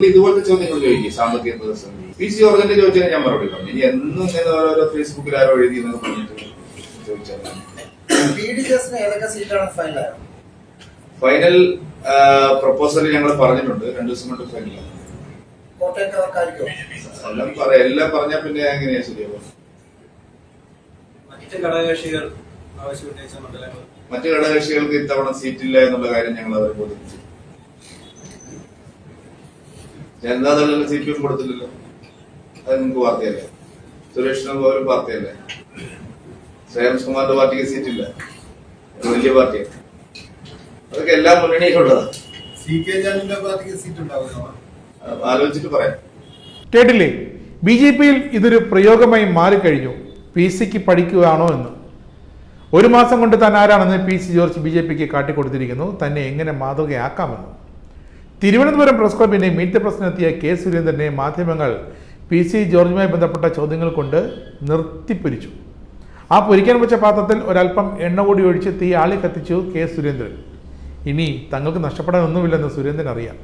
ഇതുപോലത്തെ ചോദ്യങ്ങൾ ചോദിക്കും സാമ്പത്തിക പ്രതിസന്ധി. പി സി ജോർജിന്റെ ചോദിച്ചാൽ ഞാൻ മറുപടി പറഞ്ഞു. ഇനി എന്നും ഇങ്ങനെ ഓരോരോ ഫേസ്ബുക്കിൽ ആരോ എഴുതി എന്നൊക്കെ പറഞ്ഞിട്ട് ചോദിച്ചാൽ ഫൈനൽ പ്രപ്പോസൽ ഞങ്ങൾ പറഞ്ഞിട്ടുണ്ട്. രണ്ടു ദിവസം കൊണ്ട് ഫൈനൽ എല്ലാം പറയാം എല്ലാം പറഞ്ഞാൽ പിന്നെ എങ്ങനെയാ ശരിയാവും മറ്റ് ഘടകകക്ഷികൾ മറ്റു ഘടകകക്ഷികൾക്ക് ഇത്തവണ സീറ്റില്ല എന്നുള്ള കാര്യം ഞങ്ങൾ അവരെ ബോധിപ്പിച്ചു. ജനതാദളിൽ സി പി എം കൊടുത്തില്ലല്ലോ അത് നിങ്ങൾക്ക് പാർട്ടിയല്ലേ സുരേഷിന് ഒരു പാർട്ടിയല്ലേ? ശ്രേയംസ് കുമാറിന്റെ പാർട്ടിക്ക് സീറ്റില്ല. ഇല്ല വലിയ പാർട്ടിയാണ് അതൊക്കെ എല്ലാ മുന്നണിയിലുള്ളതാണ് സി കെ ജാനിന്റെ പാർട്ടിക്ക് സീറ്റ് ഉണ്ടാവുന്നോ ആലോചിച്ചിട്ട് പറയാം. കേട്ടില്ലേ? ബി ജെ പിയിൽ ഇതൊരു പ്രയോഗമായി മാറിക്കഴിഞ്ഞു. പി സിക്ക് പഠിക്കുകയാണോ എന്ന്. ഒരു മാസം കൊണ്ട് താൻ ആരാണെന്ന് P C George B J പിക്ക് കാട്ടിക്കൊടുത്തിരിക്കുന്നു. തന്നെ എങ്ങനെ മാതൃകയാക്കാമെന്ന്. തിരുവനന്തപുരം പ്രസ് ക്ലബിന്റെ മീറ്റ് പ്രസിനെത്തിയ കെ സുരേന്ദ്രനെ മാധ്യമങ്ങൾ പി സി ജോർജുമായി ബന്ധപ്പെട്ട ചോദ്യങ്ങൾ കൊണ്ട് നിർത്തിപ്പൊരിച്ചു. ആ പൊരിക്കാൻ വെച്ച പാത്രത്തിൽ ഒരല്പം എണ്ണ കൂടി ഒഴിച്ച് തീ ആളി കത്തിച്ചു കെ സുരേന്ദ്രൻ. ഇനി തങ്ങൾക്ക് നഷ്ടപ്പെടാൻ ഒന്നുമില്ലെന്ന് സുരേന്ദ്രൻ അറിയാം.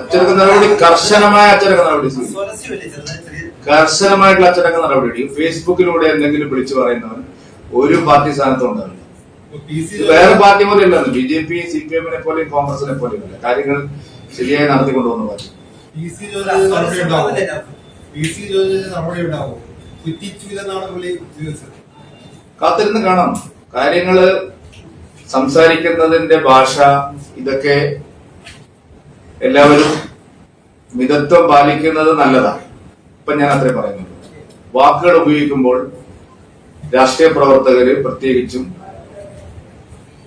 അച്ചടക്ക നടപടി കർശനമായ അച്ചടക്ക നടപടി കർശനമായിട്ടുള്ള അച്ചടക്ക നടപടി. ഫേസ്ബുക്കിലൂടെ എന്തെങ്കിലും വിളിച്ചു പറയുന്നവൻ ഒരു പാർട്ടി സ്ഥാനത്തും വേറെ പാർട്ടി പോലെ ഉണ്ടായിരുന്നു B J P C P എമ്മിനെ പോലെയും കോൺഗ്രസിനെ പോലെയും അല്ല കാര്യങ്ങൾ ശരിയായി നടത്തിക്കൊണ്ടുവന്ന പാർട്ടി. കാത്തിരുന്ന് കാണാം. കാര്യങ്ങൾ സംസാരിക്കുന്നതിന്റെ ഭാഷ ഇതൊക്കെ എല്ലാവരും മിതത്വം പാലിക്കുന്നത് നല്ലതാണ്. ഇപ്പൊ ഞാൻ അത്രേ പറയുന്നുള്ളൂ. വാക്കുകൾ ഉപയോഗിക്കുമ്പോൾ രാഷ്ട്രീയ പ്രവർത്തകര് പ്രത്യേകിച്ചും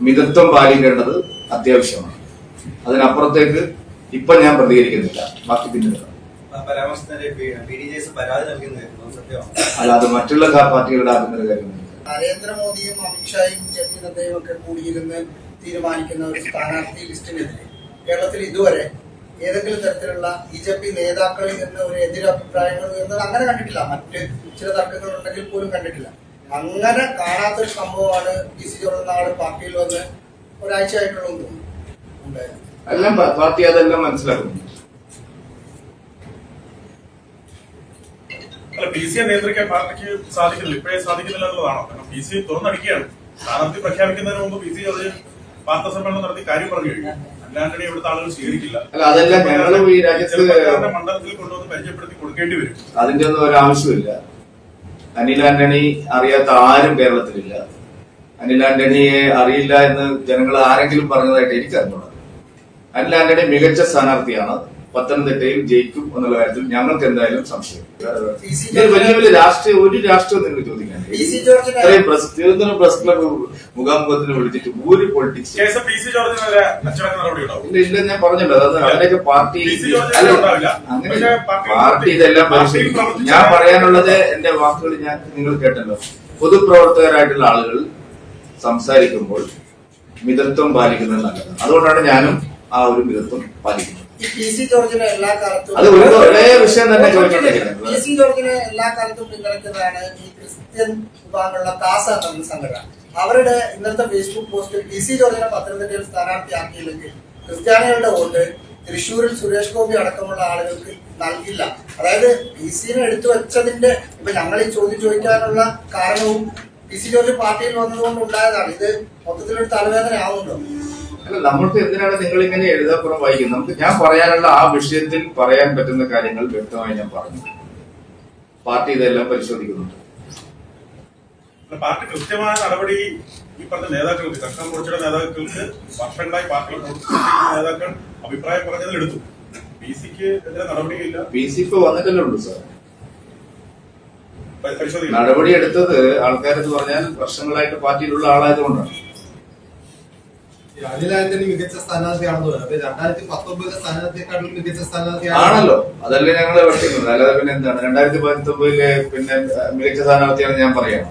മിതത്വം പാലിക്കേണ്ടത് അത്യാവശ്യമാണ്. അതിനപ്പുറത്തേക്ക് ഇപ്പൊ ഞാൻ പ്രതികരിക്കുന്നില്ല. ബാക്കി പിന്നീട് നൽകുന്നതായിരുന്നു അത് സത്യമാണ് അല്ലാതെ മറ്റുള്ള പാർട്ടികളുടെ ആഭ്യന്തര കാര്യമാണ് നരേന്ദ്രമോദിയും അമിത്ഷായും ജെ പി നദ്ദയും ഒക്കെ കൂടിയിരുന്ന് തീരുമാനിക്കുന്ന ഒരു സ്ഥാനാർത്ഥി ലിസ്റ്റിനെതിരെ കേരളത്തിൽ ഇതുവരെ ഏതെങ്കിലും തരത്തിലുള്ള ബി ജെ പി നേതാക്കളിൽ നിന്ന് ഒരു എതിരഭിപ്രായങ്ങൾ ഉയർന്നത് അങ്ങനെ കണ്ടിട്ടില്ല. മറ്റ് ചില തർക്കങ്ങൾ ഉണ്ടെങ്കിൽ പോലും കണ്ടിട്ടില്ല. അങ്ങനെ കാണാത്തൊരു സംഭവമാണ് പി സി ജോർജ് നാളെ പാർട്ടിയിൽ വന്ന് ഒരാഴ്ച ആയിട്ടുള്ള എല്ലാം പാർട്ടി അതെല്ലാം മനസ്സിലാക്കും അല്ല പി സിയെ നിയന്ത്രിക്കാൻ പാർട്ടിക്ക് സാധിക്കുന്നില്ല. ഇപ്പോഴേ സാധിക്കുന്നില്ല എന്നുള്ളതാണോ? കാരണം പി സി തുറന്നടിക്കുകയാണ്. സ്ഥാനാർത്ഥി പ്രഖ്യാപിക്കുന്നതിന് മുമ്പ് പി സി ജോർജ് വാർത്താ സമ്മേളനം നടത്തി കാര്യം പറഞ്ഞു കഴിഞ്ഞു. അല്ലാണ്ടെ ഇവിടുത്തെ ആളുകൾ സ്വീകരിക്കില്ല. അല്ല അതെല്ലാം ഞങ്ങളും ഈ രാജ്യത്ത് മണ്ഡലത്തിൽ കൊണ്ടുവന്ന് പരിചയപ്പെടുത്തി കൊടുക്കേണ്ടി വരും. അതിന്റെ ഒന്നും ഒരു ആവശ്യമില്ല അനിൽ ആന്റണി അറിയാത്ത ആരും കേരളത്തിലില്ല. അനിൽ ആന്റണിയെ അറിയില്ല എന്ന് ജനങ്ങൾ ആരെങ്കിലും പറഞ്ഞതായിട്ട് എനിക്ക് അറിഞ്ഞുള്ളത് അനിൽ ആന്റണി മികച്ച സ്ഥാനാർത്ഥിയാണ്. പത്തനംതിട്ടയിൽ ജയിക്കും എന്നുള്ള കാര്യത്തിൽ ഞങ്ങൾക്ക് എന്തായാലും സംശയം. ഇതിൽ വലിയ വലിയ രാഷ്ട്രീയ ഒരു രാഷ്ട്രീയം നിങ്ങൾ ചോദിക്കാൻ ഇത്രയും പ്രസ് തിരുവനന്തപുരം പ്രസ് ക്ലബ് മുഖാമുഖത്തിന് വിളിച്ചിട്ട് ഒരു പൊളിറ്റിക്സ് ഇല്ല. ഇല്ല ഞാൻ പറഞ്ഞല്ലോ അതായത് അവരുടെയൊക്കെ പാർട്ടി. അങ്ങനെ പാർട്ടി- ഇതെല്ലാം പരിശോധിക്കും. ഞാൻ പറയാനുള്ളത് എന്റെ വാക്കുകൾ ഞാൻ നിങ്ങൾ കേട്ടല്ലോ. പൊതുപ്രവർത്തകരായിട്ടുള്ള ആളുകൾ സംസാരിക്കുമ്പോൾ മിതത്വം പാലിക്കുന്നത് നല്ലതാണ്. അതുകൊണ്ടാണ് ഞാനും ആ ഒരു മിതത്വം പാലിക്കുന്നത്. പി സി ജോർജിനെ എല്ലാ കാലത്തും അത് ഒരു ഒരേ വിഷയം തന്നെ ചോദിച്ചോണ്ടിരിക്കുന്നത്. പി സി ജോർജിനെ എല്ലാ കാലത്തും പിന്തുണയ്ക്കുന്നതാണ് ഈ ക്രിസ്ത്യൻ വിഭാഗമുള്ള കാസ എന്ന സംഘടന. അവരുടെ ഇന്നത്തെ ഫേസ്ബുക്ക് പോസ്റ്റിൽ പി സി ജോർജിനെ പത്തനംതിട്ടയിൽ സ്ഥാനാർത്ഥിയാക്കിയില്ലെങ്കിൽ ക്രിസ്ത്യാനികളുടെ വോട്ട് തൃശ്ശൂരിൽ സുരേഷ് ഗോപി അടക്കമുള്ള ആളുകൾക്ക് നൽകില്ല. അതായത് പി സിനെ എടുത്തു വെച്ചതിന്റെ ഇപ്പൊ ഞങ്ങൾ ഈ ചോദ്യം ചോദിക്കാനുള്ള കാരണവും പി സി ജോർജ് പാർട്ടിയിൽ വന്നതുകൊണ്ട് ഉണ്ടായതാണ്. ഇത് മൊത്തത്തിലൊരു തലവേദന ആവുന്നുണ്ടോ അല്ല നമ്മൾക്ക് എന്തിനാണ് നിങ്ങൾ ഇങ്ങനെ എഴുതാപ്പുറം വായിക്കുന്നത്? നമുക്ക് ഞാൻ പറയാനുള്ള ആ വിഷയത്തിൽ പറയാൻ പറ്റുന്ന കാര്യങ്ങൾ വ്യക്തമായി ഞാൻ പറഞ്ഞു. പാർട്ടി ഇതെല്ലാം പരിശോധിക്കുന്നുണ്ട്. പാർട്ടി കൃത്യമായ നടപടി ഈ പറഞ്ഞ നേതാക്കൾക്ക് കർഷക മോർച്ചയുടെ നേതാക്കൾക്ക് വർഷങ്ങളായി പാർട്ടി നേതാക്കൾ അഭിപ്രായം പറഞ്ഞതിൽ എടുത്തു. പി സിക്ക് എതിരെ നടപടിയില്ല. പി സി ഇപ്പൊ വന്നിട്ടല്ലേ ഉള്ളൂ സാർ. നടപടി എടുത്തത് ആൾക്കാരെന്ന് പറഞ്ഞാൽ വർഷങ്ങളായിട്ട് പാർട്ടിയിലുള്ള ആളായതുകൊണ്ടാണ്. മികച്ച സ്ഥാനാർത്ഥിയാണെന്ന് പറയുന്നത് അപ്പൊ രണ്ടായിരത്തി പത്തൊമ്പതിലെ സ്ഥാനാർത്ഥിയെക്കാളും മികച്ച സ്ഥാനാർത്ഥിയാണ് ആണല്ലോ. അതല്ലേ ഞങ്ങൾ വെട്ടിക്കുന്നത് അല്ലാതെ പിന്നെ എന്താണ്? രണ്ടായിരത്തി പത്തൊമ്പതിലെ പിന്നെ മികച്ച സ്ഥാനാർത്ഥിയാണ് ഞാൻ പറയാം.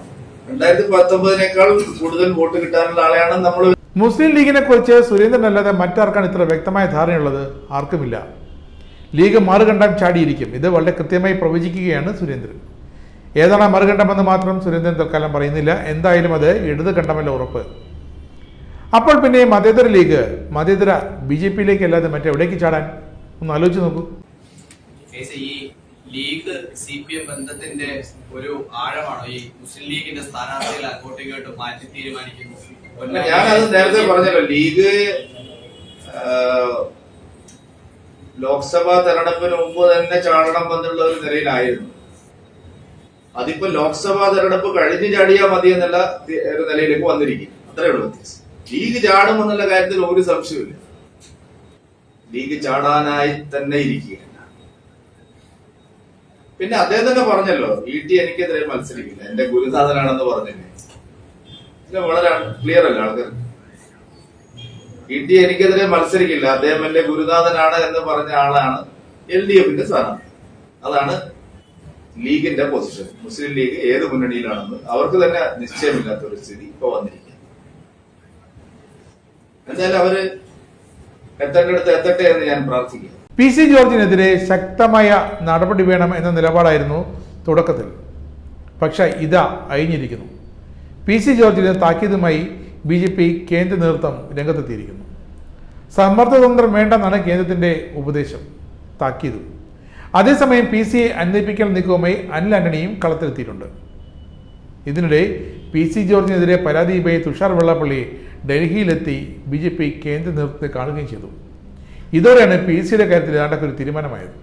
രണ്ടായിരത്തി പത്തൊമ്പതിനേക്കാൾ കൂടുതൽ വോട്ട് കിട്ടാനുള്ള ആളെയാണ് നമ്മൾ മുസ്ലിം ലീഗിനെ കുറിച്ച് സുരേന്ദ്രൻ അല്ലാതെ മറ്റാർക്കാണ് ഇത്ര വ്യക്തമായ ധാരണയുള്ളത്? ആർക്കുമില്ല. ലീഗ് മറുകണ്ഠം ചാടിയിരിക്കും. ഇത് വളരെ കൃത്യമായി പ്രവചിക്കുകയാണ് സുരേന്ദ്രൻ. ഏതാണ് മറുകണ്ഠമെന്ന് മാത്രം സുരേന്ദ്രൻ തൽക്കാലം പറയുന്നില്ല. എന്തായാലും അത് ഇടത് കണ്ഠമല്ല ഉറപ്പ്. അപ്പോൾ പിന്നെ മതേതര ലീഗ് മതേതര ബി ജെ പിയിലേക്ക് അല്ലാതെ മറ്റെവിടേക്ക് ചാടാൻ? ഒന്ന് ആലോചിച്ച് നോക്കൂ. ഈ ലീഗ് സി പി എം ബന്ധത്തിന്റെ ഒരു ആഴമാണോ? ഈ മുസ്ലിം ലീഗിന്റെ സ്ഥാനാർത്ഥികളെ അങ്ങോട്ടും ഇങ്ങോട്ടും മാറ്റി തീരുമാനിക്കുന്നു. അല്ല, ഞാനത് നേരത്തെ പറഞ്ഞല്ലോ ലീഗ് ലോക്സഭാ തെരഞ്ഞെടുപ്പിന് മുമ്പ് തന്നെ ചാടണം എന്നുള്ള ഒരു നിലയിലായിരുന്നു. അതിപ്പോ ലോക്സഭാ തെരഞ്ഞെടുപ്പ് കഴിഞ്ഞ് ചാടിയാൽ മതി എന്നുള്ള ഒരു നിലയിലേക്ക് വന്നിരിക്കും അത്രേ ഉള്ളൂ വ്യത്യാസം. ലീഗ് ചാടും എന്നുള്ള കാര്യത്തിൽ ഒരു സംശയമില്ല ലീഗ് ചാടാനായി തന്നെ ഇരിക്കുകയാണ്. പിന്നെ അദ്ദേഹം തന്നെ പറഞ്ഞല്ലോ ഇ ടി എനിക്കെതിരെ മത്സരിക്കില്ല. എന്റെ ഗുരുനാഥനാണെന്ന് പറഞ്ഞില്ലേ? വളരെ ക്ലിയർ അല്ല ആൾക്കാർ. ഇ ടി എനിക്കെതിരെ മത്സരിക്കില്ല. അദ്ദേഹം എന്റെ ഗുരുനാഥനാണ് എന്ന് പറഞ്ഞ ആളാണ് എൽ ഡി എഫിന്റെ സ്ഥാനാർത്ഥി അതാണ് ലീഗിന്റെ പൊസിഷൻ. മുസ്ലിം ലീഗ് ഏത് മുന്നണിയിലാണെന്ന് അവർക്ക് തന്നെ നിശ്ചയമില്ലാത്ത ഒരു സ്ഥിതി ഇപ്പൊ വന്നിരിക്കുക എന്തായാലും അവർ എത്തേണ്ടടുത്ത് എത്തട്ടെ എന്ന് ഞാൻ പ്രാർത്ഥിക്കുന്നു. പി സി ജോർജിനെതിരെ ശക്തമായ നടപടി വേണം എന്ന നിലപാടായിരുന്നു തുടക്കത്തിൽ. പക്ഷേ ഇതാ അഴിഞ്ഞിരിക്കുന്നു. പി സി ജോർജിന് താക്കീതുമായി ബി ജെ പി കേന്ദ്ര നേതൃത്വം രംഗത്തെത്തിയിരിക്കുന്നു. സമ്മർദ്ദതന്ത്രം വേണ്ടെന്നാണ് കേന്ദ്രത്തിന്റെ ഉപദേശം താക്കീതും. അതേസമയം പി സി അന്വേഷിക്കൽ നീക്കവുമായി അനിൽ ആന്റണിയും കളത്തിലെത്തിയിട്ടുണ്ട്. ഇതിനിടെ പി സി ജോർജിനെതിരെ പരാതിയുമായി തുഷാർ വെള്ളാപ്പള്ളി ഡൽഹിയിലെത്തി ബി ജെ പി കേന്ദ്ര നേതൃത്വത്തെ കാണുകയും ചെയ്തു. ഇതോടെയാണ് പി സിയുടെ കാര്യത്തിൽ ഏതാണ്ടൊക്കെ ഒരു തീരുമാനമായത്.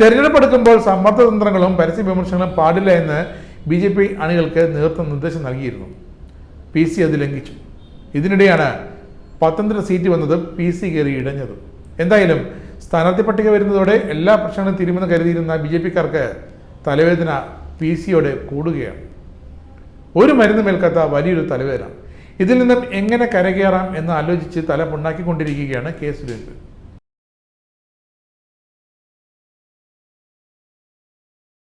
തെരഞ്ഞെടുപ്പെടുക്കുമ്പോൾ സമ്മർദ്ദതന്ത്രങ്ങളും പരസ്യ വിമർശനങ്ങളും പാടില്ല എന്ന് ബി ജെ പി അണികൾക്ക് നേതൃത്വം നിർദ്ദേശം നൽകിയിരുന്നു. പി സി അത് ലംഘിച്ചു. ഇതിനിടെയാണ് പത്തനംതിട്ട സീറ്റ് വന്നത് പി സി കയറി ഇടഞ്ഞത്. എന്തായാലും സ്ഥാനാർത്ഥി പട്ടിക വരുന്നതോടെ എല്ലാ പ്രശ്നങ്ങളും തീരുമെന്ന് കരുതിയിരുന്ന ബി ജെ പിക്കാർക്ക് തലവേദന പി സിയോടെ കൂടുകയാണ്. ഒരു മരുന്ന് മേൽക്കാത്ത വലിയൊരു തലവേദന. ഇതിൽ നിന്നും എങ്ങനെ കരകയറാം എന്ന് ആലോചിച്ച് തല പുണ്ണാക്കിക്കൊണ്ടിരിക്കുകയാണ് കെ സുരേന്ദ്രൻ